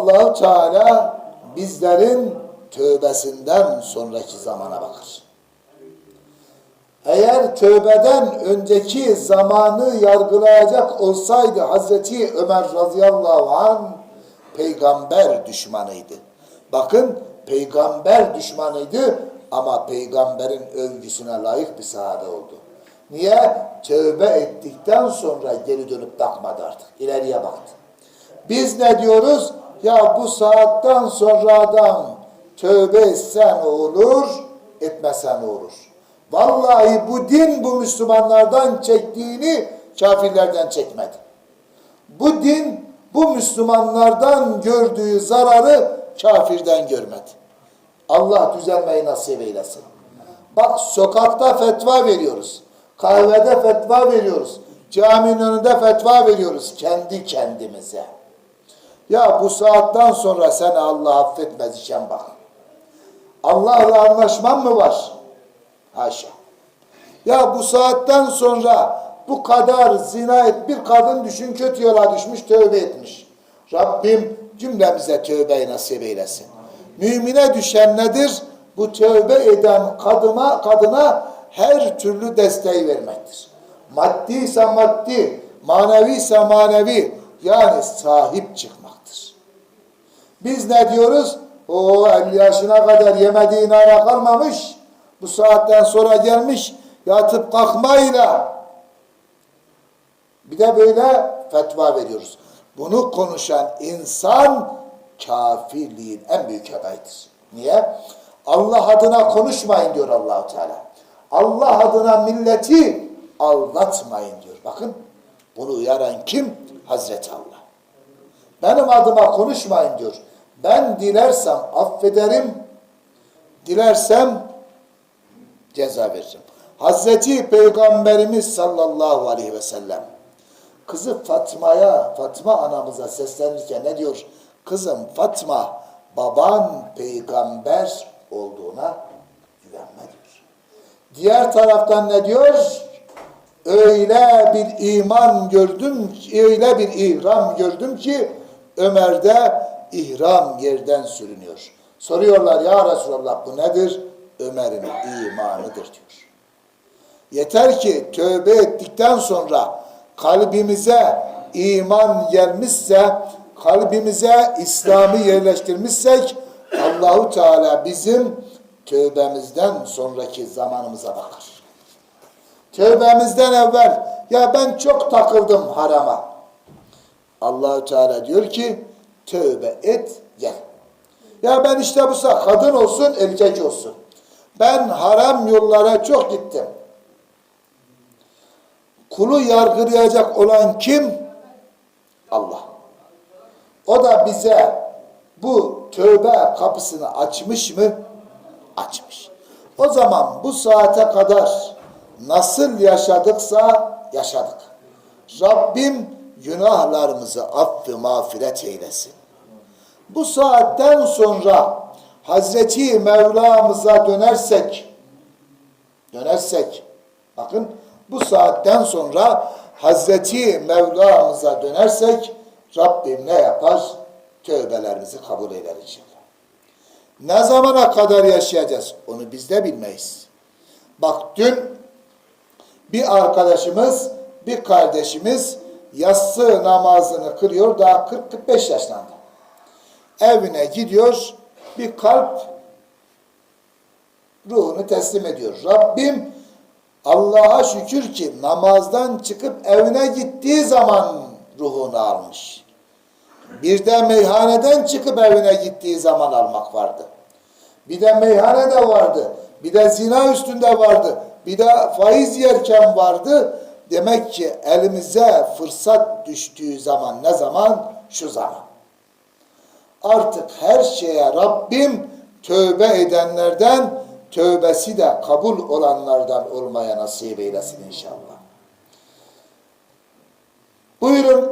Allahu Teala bizlerin tövbesinden sonraki zamana bakar. Eğer tövbeden önceki zamanı yargılayacak olsaydı Hazreti Ömer radıyallahu an peygamber düşmanıydı. Bakın peygamber düşmanıydı ama peygamberin övgüsüne layık bir sahabe oldu. Niye? Tövbe ettikten sonra geri dönüp bakmadı artık. İleriye baktı. Biz ne diyoruz? Ya bu saatten sonra adam tövbe etsen olur, etmesen olur. Vallahi bu din bu Müslümanlardan çektiğini kafirlerden çekmedi. Bu din bu Müslümanlardan gördüğü zararı kafirden görmedi. Allah düzelmeyi nasip eylesin. Bak sokakta fetva veriyoruz. Kahvede fetva veriyoruz. Caminin önünde fetva veriyoruz kendi kendimize. Ya bu saatten sonra seni Allah affetmez işen bak. Allah'la anlaşman mı var? Haşa. Ya bu saatten sonra bu kadar zina et bir kadın düşün kötü yola düşmüş tövbe etmiş. Rabbim cümlemize tövbeyi nasip eylesin. Mümine düşen nedir? Bu tövbe eden kadıma, kadına her türlü desteği vermektir. Maddi ise maddi, manevi ise manevi yani sahip çıkmaktır. Biz ne diyoruz? O 50 yaşına kadar yemediğin ara kalmamış. Bu saatten sonra gelmiş yatıp kalkmayla. Bir de böyle fetva veriyoruz. Bunu konuşan insan kafirliğin en büyük adayıdır. Niye? Allah adına konuşmayın diyor Allahu Teala. Allah adına milleti aldatmayın diyor. Bakın bunu uyaran kim? Hazreti Allah. Benim adıma konuşmayın diyor. Ben dilersem affederim, dilersem ceza veririm. Hazreti Peygamberimiz sallallahu aleyhi ve sellem kızı Fatma'ya, Fatma anamıza seslenirken ne diyor? Kızım Fatma, baban peygamber olduğuna güvenme diyor. Diğer taraftan ne diyor? Öyle bir iman gördüm, öyle bir ihram gördüm ki Ömer'de ihram yerden sürünüyor. Soruyorlar ya Resulallah bu nedir? Ömer'in imanıdır diyor. Yeter ki tövbe ettikten sonra kalbimize iman gelmişse, kalbimize İslam'ı yerleştirmişsek Allahu Teala bizim tövbemizden sonraki zamanımıza bakar. Tövbemizden evvel ya ben çok takıldım harama. Allahu Teala diyor ki tövbe et gel. Ya ben işte bu sefer kadın olsun erkek olsun. Ben haram yollara çok gittim. Kulu yargılayacak olan kim? Allah. O da bize bu tövbe kapısını açmış mı? Açmış. O zaman bu saate kadar nasıl yaşadıksa yaşadık. Rabbim günahlarımızı affı mağfiret eylesin. Bu saatten sonra Hazreti Mevlamıza dönersek, dönersek, bakın bu saatten sonra Hazreti Mevlamıza dönersek Rabbim ne yapar? Tövbelerimizi kabul eder inşallah. Ne zamana kadar yaşayacağız? Onu biz de bilmeyiz. Bak dün bir arkadaşımız, bir kardeşimiz yatsı namazını kırıyor daha 40-45 yaşlarında. Evine gidiyor, bir kalp ruhunu teslim ediyor. Rabbim Allah'a şükür ki namazdan çıkıp evine gittiği zaman ruhunu almış. Bir de meyhaneden çıkıp evine gittiği zaman almak vardı. Bir de meyhanede vardı. Bir de zina üstünde vardı. Bir de faiz yerken vardı. Demek ki elimize fırsat düştüğü zaman ne zaman? Şu zaman. Artık her şeye Rabbim tövbe edenlerden, tövbesi de kabul olanlardan olmaya nasip eylesin inşallah. Buyurun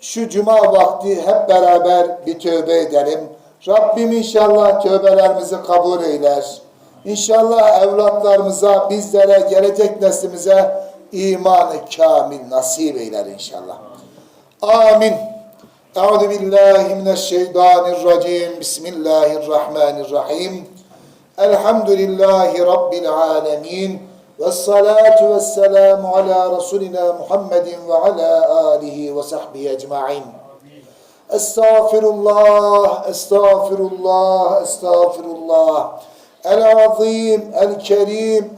şu cuma vakti hep beraber bir tövbe edelim. Rabbim inşallah tövbelerimizi kabul eyler. İnşallah evlatlarımıza, bizlere, gelecek neslimize imanı kamil nasip eyler inşallah. Amin. Euzu billahi mineşşeytanirracim. Bismillahirrahmanirrahim. Elhamdülillahi Rabbil alemin. Ve salatu ve selamu ala Resulina Muhammedin ve ala alihi ve sahbihi ecma'in. Estağfirullah, estağfirullah, estağfirullah. El azim, el kerim,